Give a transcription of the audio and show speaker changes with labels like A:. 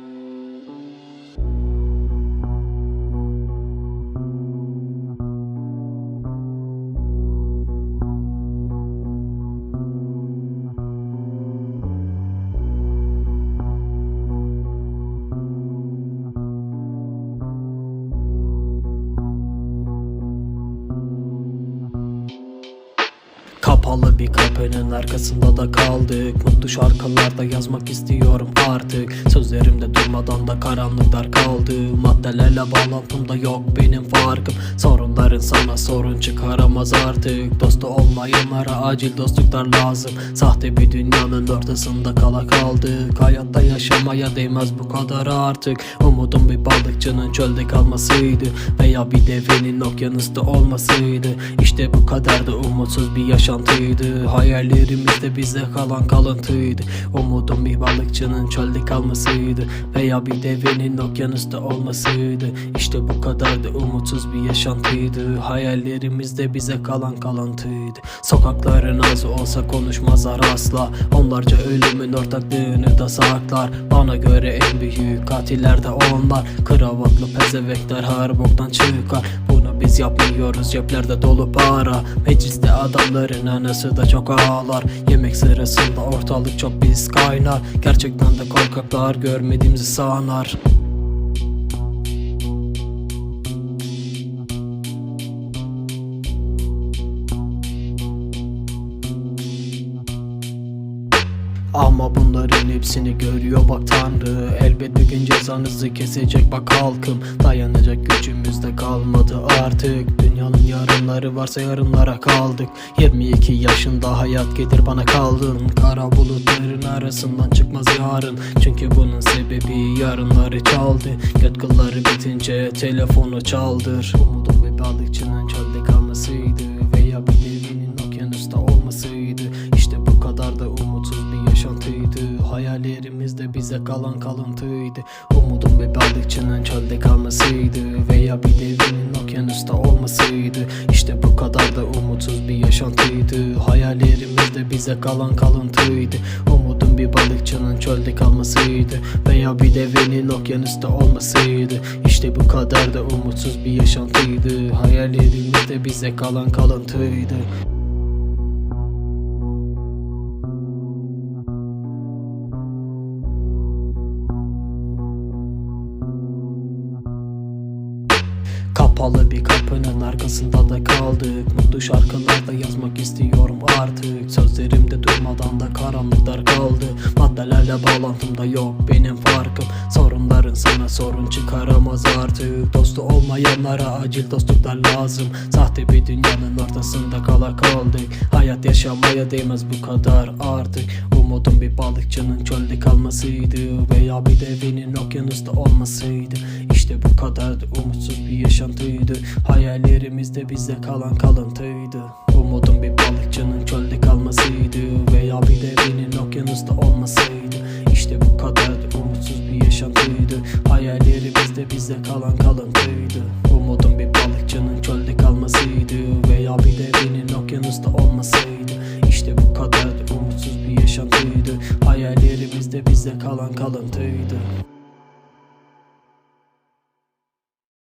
A: Thank you. Kapalı bir kapının arkasında da kaldık. Mutlu şarkılarda yazmak istiyorum artık. Sözlerimde durmadan da karanlıklar kaldı Maddelerle bağlantımda yok benim farkım. Sorunların sana sorun çıkaramaz artık. Dostu olmayanlara acil dostluklar lazım. Sahte bir dünyanın ortasında kala kaldık. Hayatta yaşamaya değmez bu kadar artık. Umudum bir balıkçının çölde kalmasıydı. Veya bir devenin okyanusta olmasıydı. İşte bu kadar da umutsuz bir yaşantıydı. Hayallerimiz de bize kalan kalıntıydı. Umudum bir balıkçının çölde kalmasıydı. Veya bir devenin okyanusta olmasıydı İşte bu kadar da umutsuz bir yaşantıydı. Hayallerimiz de bize kalan kalıntıydı. Sokakların ağzı olsa konuşmazlar asla. Onlarca ölümün ortaklığını da saklar. Bana göre en büyük katiller de onlar. Kravatlı pezevekler her boktan çıkar. Bunu biz yapmıyoruz ceplerde dolu para Mecliste adamların anası da çok ağlar. Yemek sırasında ortalık çok biz kaynar. Gerçekten de korkaklar görmediğimizi sanar Ama bunların hepsini görüyor bak Tanrı. Elbet bir gün cezanızı kesecek bak halkım. Dayanacak gücümüz de kalmadı artık. Dünyanın yarınları varsa yarınlara kaldık. 22 yaşında hayat gelir bana kaldın. Kara bulutların arasından çıkmaz yarın. Çünkü bunun sebebi yarınları çaldı. Göt bitince telefonu çaldır. Umudum bir balıkçının çölde kalmasıydı Bize kalan kalıntıydı. Umudum bir balıkçının çölde kalmasıydı. Veya bir devinin okyanusta olmasıydı. İşte bu kadar da umutsuz bir yaşantıydı. Hayallerimiz de bize kalan kalıntıydı. Umudum bir balıkçının çölde kalmasıydı. Veya bir devenin okyanusta olmasıydı. İşte bu kadar da umutsuz bir yaşantıydı. Hayallerimiz de bize kalan kalıntıydı Kapalı bir kapının arkasında da kaldık Mutlu şarkılarda yazmak istiyorum artık. Sözlerimde durmadan da karanlıklar kaldı. Maddelerle bağlantımda yok benim farkım. Sorunların sana sorun çıkaramaz artık. Dostu olmayanlara acil dostluklar lazım. Sahte bir dünyanın ortasında kala kaldık. Hayat yaşamaya değmez bu kadar artık. Umudum bir balıkçının çölde kalmasıydı Veya bir devinin okyanusta olmasıydı. İşte bu kadar da umutsuz bir yaşantıydı. Hayallerimiz de bize kalan kalıntıydı Umudum bir balıkçının çölde kalmasıydı. Veya bir devinin okyanusta olmasıydı. İşte bu kadar da umutsuz bir yaşantıydı. Hayallerimiz de bize kalan kalıntıydı. Umudum bir balıkçının çölde kalmasıydı. Veya bir devinin okyanusta olmasıydı. İşte bu kadar da umutsuz bir yaşantıydı. Hayallerimiz de bize kalan kalıntıydı